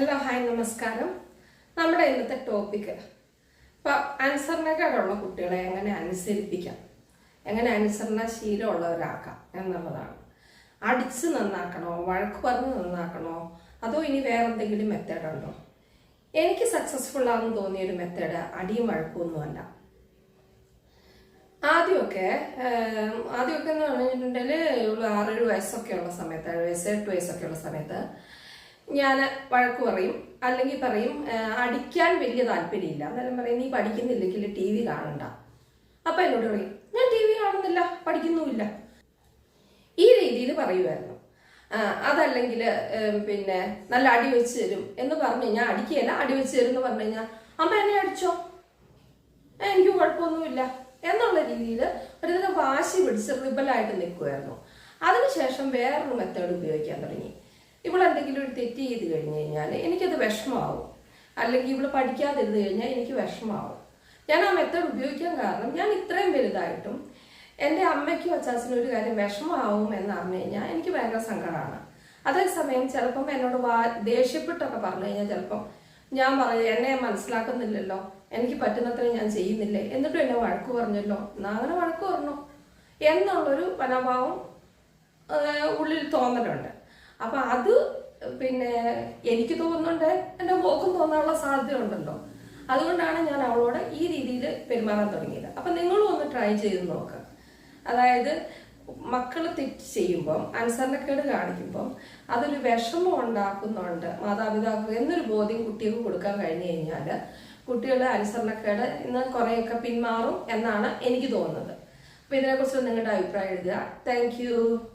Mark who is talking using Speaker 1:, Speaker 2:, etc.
Speaker 1: Hello hi നമസ്കാരം. നമ്മുടെ ഇന്നത്തെ ടോപ്പിക്ക് ഇപ്പം അനുസരണക്കേടുള്ള കുട്ടികളെ എങ്ങനെ അനുസരിപ്പിക്കാം? എങ്ങനെ അനുസരണ ശീലമുള്ളവരാക്കാം എന്നുള്ളതാണ്. അടിച്ച് നന്നാക്കണോ? വഴക്ക് പറഞ്ഞ് നന്നാക്കണോ? അതോ ഇനി വേറെ എന്തെങ്കിലും മെത്തേഡ് ഉണ്ടോ? എനിക്ക് സക്സസ്ഫുൾ ആണെന്ന് തോന്നിയ ഒരു മെത്തേഡ് അടിയും വഴക്കൊന്നുമല്ല ആദ്യമൊക്കെ ആദ്യമൊക്കെ എന്ന് പറഞ്ഞിട്ടുണ്ടെങ്കിൽ ഒരു ആറേഴ് വയസ്സൊക്കെ ഉള്ള സമയത്ത് ഏഴ് വയസ്സ് എട്ട് വയസ്സൊക്കെ ഉള്ള സമയത്ത് ഞാൻ വഴക്ക് പറയും. അല്ലെങ്കിൽ പറയും അടിക്കാൻ വലിയ താല്പര്യമില്ല. അന്നേരം പറയും നീ പഠിക്കുന്നില്ലെങ്കിൽ ടി വി കാണണ്ട. അപ്പം എന്നോട് പറയും ഞാൻ ടി വി കാണുന്നില്ല പഠിക്കുന്നുമില്ല. ഈ രീതിയിൽ പറയുമായിരുന്നു അതല്ലെങ്കിൽ പിന്നെ നല്ല അടി വെച്ച് തരും എന്ന് പറഞ്ഞു കഴിഞ്ഞാൽ അടിക്കുകയല്ല അടി വെച്ച് തരും എന്ന് പറഞ്ഞു കഴിഞ്ഞാൽ അമ്മ എന്നെ അടിച്ചോ? എനിക്ക് കുഴപ്പമൊന്നുമില്ല. എന്നുള്ള രീതിയിൽ ഒരുതരം വാശി പിടിച്ച് റിബലായിട്ട് നിൽക്കുമായിരുന്നു അതിനുശേഷം വേറൊരു മെത്തേഡ് ഉപയോഗിക്കാൻ തുടങ്ങി. ഇവൾ എന്തെങ്കിലും ഒരു തെറ്റ് ചെയ്ത് കഴിഞ്ഞു കഴിഞ്ഞാൽ എനിക്കത് വിഷമമാവും. അല്ലെങ്കിൽ ഇവൾ പഠിക്കാതിരുന്ന് കഴിഞ്ഞാൽ എനിക്ക് വിഷമമാവും. ഞാൻ ആ മെത്തേഡ് ഉപയോഗിക്കാൻ കാരണം ഞാൻ ഇത്രയും വലുതായിട്ടും എന്റെ അമ്മയ്ക്കും അച്ചാച്ചനും ഒരു കാര്യം വിഷമമാവും എന്ന് അറിഞ്ഞു കഴിഞ്ഞാൽ എനിക്ക് ഭയങ്കര സങ്കടമാണ് അതേസമയം ചിലപ്പം എന്നോട് വാ ദേഷ്യപ്പെട്ടൊക്കെ പറഞ്ഞു കഴിഞ്ഞാൽ ചിലപ്പം ഞാൻ പറഞ്ഞു എന്നെ മനസ്സിലാക്കുന്നില്ലല്ലോ. എനിക്ക് പറ്റുന്നത്ര ഞാൻ ചെയ്യുന്നില്ലേ. എന്നിട്ടും എന്നെ വഴക്ക് പറഞ്ഞല്ലോ. എന്നാ അങ്ങനെ വഴക്ക് പറഞ്ഞു. എന്നുള്ളൊരു മനോഭാവം ഉള്ളിൽ തോന്നലുണ്ട്. അപ്പൊ അത് പിന്നെ എനിക്ക് തോന്നുന്നുണ്ട് എന്റെ മോക്കും തോന്നാനുള്ള സാധ്യത ഉണ്ടല്ലോ അതുകൊണ്ടാണ് ഞാൻ അവളോട് ഈ രീതിയിൽ പെരുമാറാൻ തുടങ്ങിയത്. അപ്പൊ നിങ്ങളും ഒന്ന് ട്രൈ ചെയ്ത് നോക്കുക അതായത് മക്കൾ തെറ്റ് ചെയ്യുമ്പം അനുസരണക്കേട് കാണിക്കുമ്പം അതൊരു വിഷമം ഉണ്ടാക്കുന്നുണ്ട് മാതാപിതാക്കൾ എന്നൊരു ബോധ്യം കുട്ടികൾക്ക് കൊടുക്കാൻ കഴിഞ്ഞു കഴിഞ്ഞാൽ കുട്ടികളുടെ അനുസരണക്കേട് ഇന്ന് കുറേയൊക്കെ പിന്മാറും എന്നാണ് എനിക്ക് തോന്നുന്നത്. അപ്പൊ ഇതിനെക്കുറിച്ച് നിങ്ങളുടെ അഭിപ്രായം എഴുതുക. താങ്ക്